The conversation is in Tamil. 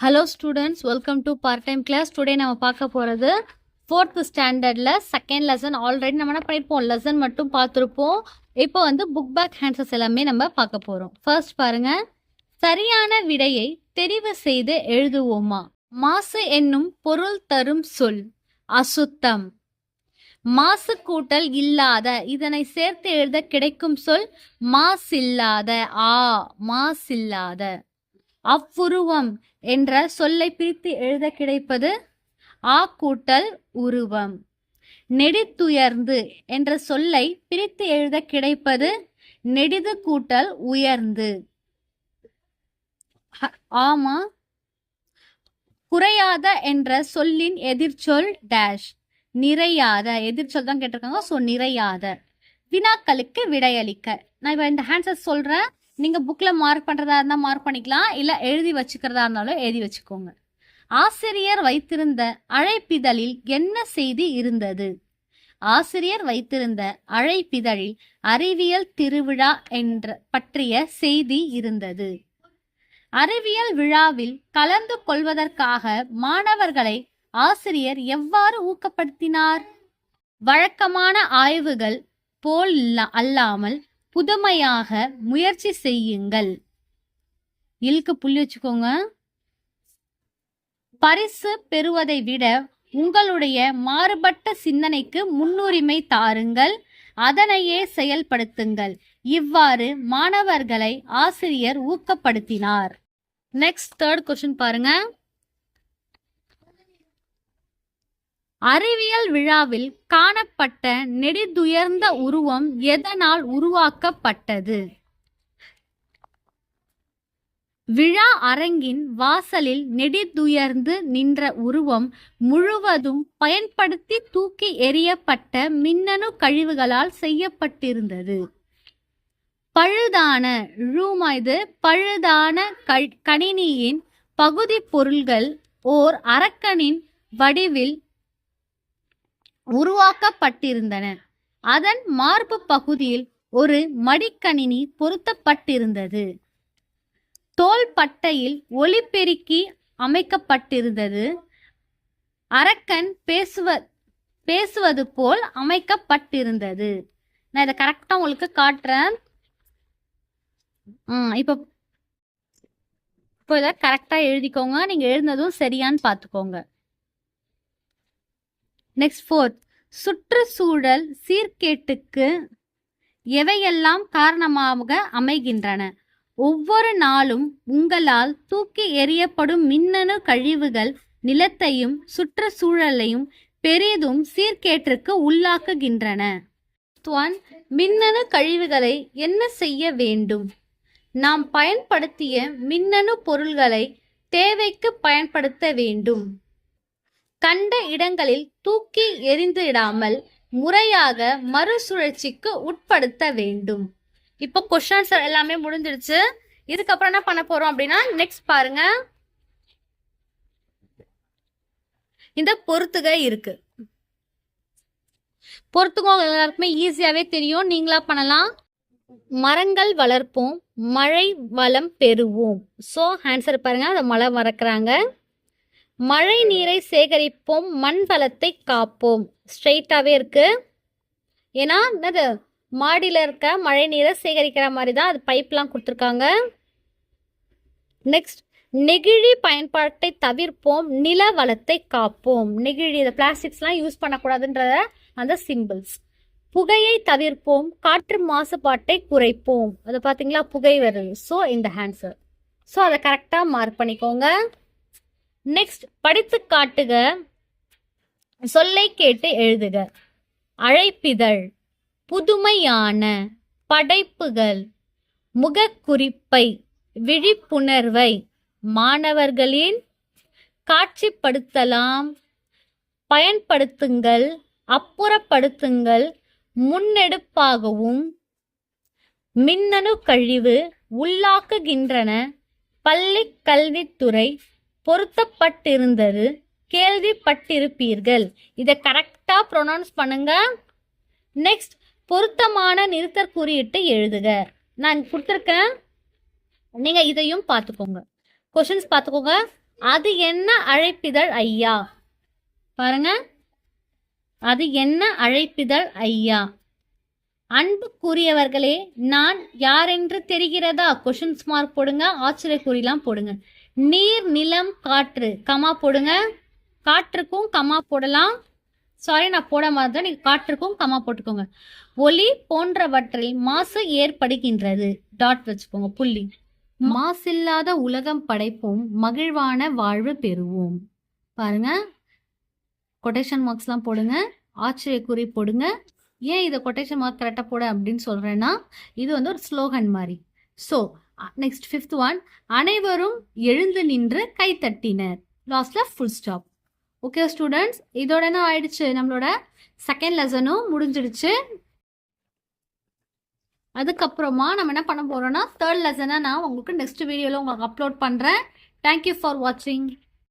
Hello students welcome to part time class today நம்ம பார்க்க போகிறது ஃபோர்த்து ஸ்டாண்டர்டில் செகண்ட் லெசன் ஆல்ரெடி நம்ம என்ன பண்ணியிருப்போம் லெசன் மட்டும் பார்த்துருப்போம். இப்போ வந்து புக் பேக் ஹேண்ட்ஸஸ் எல்லாமே நம்ம பார்க்க போகிறோம் ஃபர்ஸ்ட் பாருங்க. சரியான விடையை தெரிவு செய்து எழுதுவோமா? மாசு என்னும் பொருள் தரும் சொல் அசுத்தம். மாசு கூட்டல் இல்லாத இதனை சேர்த்து எழுத கிடைக்கும் சொல் மாசில்லாத ஆ மாசில்லாத. அவ்வுருவம் என்ற சொல்லை பிரித்து எழுத கிடைப்பது ஆ கூட்டல் உருவம். நெடித்துயர்ந்து என்ற சொல்லை பிரித்து எழுத கிடைப்பது நெடிது கூட்டல் உயர்ந்து. ஹ- ஆமா. குறையாத என்ற சொல்லின் எதிர்ச்சொல் டேஷ் நிறையாத எதிர்ச்சொல் தான் கேட்டிருக்காங்க ஸோ நிறையாத. வினாக்களுக்கு விடையளிக்க. நான் இப்போ இந்த ஆன்சர் சொல்கிறேன் நீங்கள் புக்கில் மார்க் பண்ணுறதா இருந்தால் மார்க் பண்ணிக்கலாம். இல்லை எழுதி வச்சுக்கிறதா இருந்தாலும் எழுதி வச்சுக்கோங்க. ஆசிரியர் வைத்திருந்த அழைப்பிதழில் என்ன செய்தி இருந்தது? ஆசிரியர் வைத்திருந்த அழைப்பிதழில் அறிவியல் திருவிழா என்ற பற்றிய செய்தி இருந்தது. அறிவியல் விழாவில் கலந்து கொள்வதற்காக மாணவர்களை ஆசிரியர் எவ்வாறு ஊக்கப்படுத்தினார்? வழக்கமான ஆய்வுகள் போல் அல்லாமல் புதுமையாக முயற்சி செய்யுங்கள். இழுக்கு புள்ளி வச்சுக்கோங்க. பரிசு பெறுவதை விட உங்களுடைய மாறுபட்ட சிந்தனைக்கு முன்னுரிமை தாருங்கள். அதனையே செயல்படுத்துங்கள். இவ்வாறு மாணவர்களை ஆசிரியர் ஊக்கப்படுத்தினார். நெக்ஸ்ட் தேர்ட் கொஸ்டின் பாருங்க. அறிவியல் விழாவில் காணப்பட்ட நெடிதுயர்ந்த உருவம் எதனால் உருவாக்கப்பட்டது? விழா அரங்கின் வாசலில் நெடிதுயர்ந்து நின்ற உருவம் முழுவதும் பயன்படுத்தி தூக்கி எறியப்பட்ட மின்னணு கழிவுகளால் செய்யப்பட்டிருந்தது. பழுதான ரூமா இது? பழுதான கணினியின் பகுதி பொருள்கள் ஓர் அரக்கனின் வடிவில் உருவாக்கப்பட்டிருந்தன. அதன் மார்பு பகுதியில் ஒரு மடிக்கணினி பொருத்தப்பட்டிருந்தது. தோள்பட்டையில் ஒலிபெருக்கி அமைக்கப்பட்டிருந்தது. அரக்கன் பேசுவ பேசுவது போல் அமைக்கப்பட்டிருந்தது. நான் இதை கரெக்டாக உங்களுக்கு காட்டுறேன். இப்போ இப்போ இதை கரெக்டாக எழுதிக்கோங்க. நீங்கள் எழுதினதும் சரியான்னு பார்த்துக்கோங்க. நெக்ஸ்ட் ஃபோர்த் சுற்றுச்சூழல் சீர்கேட்டுக்கு எவையெல்லாம் காரணமாக அமைகின்றன? ஒவ்வொரு நாளும் உங்களால் தூக்கி எறியப்படும் மின்னணு கழிவுகள் நிலத்தையும் சுற்றுச்சூழலையும் பெரிதும் சீர்கேட்டிற்கு உள்ளாக்குகின்றன. ஒன் மின்னணு கழிவுகளை என்ன செய்ய வேண்டும்? நாம் பயன்படுத்திய மின்னணு பொருள்களை தேவைக்கு பயன்படுத்த வேண்டும். கண்ட இடங்களில் தூக்கி எறிந்துவிடாமல் முறையாக மறுசுழற்சிக்கு உட்படுத்த வேண்டும். இப்போ கொஷின்ஸ் எல்லாமே முடிஞ்சிடுச்சு இதுக்கப்புறம் என்ன பண்ண போறோம் அப்படின்னா நெக்ஸ்ட் பாருங்க. இந்த பொறுத்துக இருக்கு. பொறுத்துக எல்லாருக்குமே ஈஸியாவே தெரியும். நீங்களா பண்ணலாம். மரங்கள் வளர்ப்போம் மழை வளம் பெறுவோம். ஸோ ஆன்சர் பாருங்க. அதை மழை மறக்கிறாங்க. மழை நீரை சேகரிப்போம் மண் வளத்தை காப்போம். ஸ்ட்ரெயிட்டாகவே இருக்கு. ஏன்னா என்னது? மாடியில் இருக்க மழை நீரை சேகரிக்கிற மாதிரி தான் அது பைப்லாம் கொடுத்துருக்காங்க. நெக்ஸ்ட் நெகிழி பயன்பாட்டை தவிர்ப்போம் நில வளத்தை காப்போம். நெகிழி இந்த பிளாஸ்டிக்ஸ்லாம் யூஸ் பண்ணக்கூடாதுன்றத அந்த சிம்பிள்ஸ். புகையை தவிர்ப்போம் காற்று மாசுபாட்டை குறைப்போம். அதை பார்த்தீங்களா புகை வருது. ஸோ இந்த ஆன்சர் ஸோ அதை கரெக்டாக மார்க் பண்ணிக்கோங்க. நெக்ஸ்ட் படித்து காட்டுக. சொல்லை கேட்டு எழுதுக. அழைப்பிதழ் புதுமையான படைப்புகள் முகக்குறிப்பை விழிப்புணர்வை மாணவர்களின் காட்சிப்படுத்தலாம். பயன்படுத்துங்கள் அப்புறப்படுத்துங்கள் முன்னெடுப்பாகவும் மின்னணு கழிவு உள்ளாக்குகின்றன. பள்ளி கல்வித்துறை பொருத்தப்பட்டிருந்தது கேள்விப்பட்டிருப்பீர்கள். இதை கரெக்டாக ப்ரொனவுன்ஸ் பண்ணுங்க. நெக்ஸ்ட் பொருத்தமான நிறுத்தற் குறியிட்டு எழுதுக. நான் கொடுத்துருக்கேன். நீங்கள் இதையும் பார்த்துக்கோங்க. கொஷின்ஸ் பார்த்துக்கோங்க. அது என்ன அழைப்பிதழ் ஐயா? பாருங்க. அது என்ன அழைப்பிதழ் ஐயா? அன்புக்குரியவர்களே நான் யாரென்று தெரிகிறதா? கொஷின்ஸ் மார்க் போடுங்க. ஆச்சரியக்குறிலாம் போடுங்க. நீர் நிலம் காற்று. கமா போடுங்க. காற்றுக்கும் கமா போடலாம். சாரி நான் போட மாதிரி நீங்க காற்றுக்கும் கமா போட்டுக்கோங்க. ஒலி போன்றவற்றில் மாசு ஏற்படுகின்றது. டாட் வச்சுக்கோங்க புள்ளி. மாசில்லாத உலகம் படைப்போம். மகிழ்வான வாழ்வு பெறுவோம். பாருங்க. கொட்டேஷன் மார்க்ஸ்லாம் போடுங்க. ஆச்சரியக்குறி போடுங்க. ஏன் இதை கொட்டேஷன் மார்க் கரெக்டாக போட அப்படின்னு சொல்கிறேன்னா இது வந்து ஒரு ஸ்லோகன் மாதிரி. ஸோ நெக்ஸ்ட் ஃபிஃப்த் ஒன் அனைவரும் எழுந்து நின்று கைத்தட்டினர் லாஸ்ட்ல ஃபுல் ஸ்டாப் ஓகே ஸ்டூடெண்ட்ஸ் இதோட என்ன ஆயிடுச்சு? நம்மளோட செகண்ட் லெசனும் முடிஞ்சிடுச்சு. அதுக்கப்புறமா நம்ம என்ன பண்ண போறோம்னா தேர்ட் லெசனை நான் உங்களுக்கு நெக்ஸ்ட் வீடியோவில் உங்களுக்கு அப்லோட் பண்ணுறேன் தேங்க்யூ ஃபார் வாட்சிங்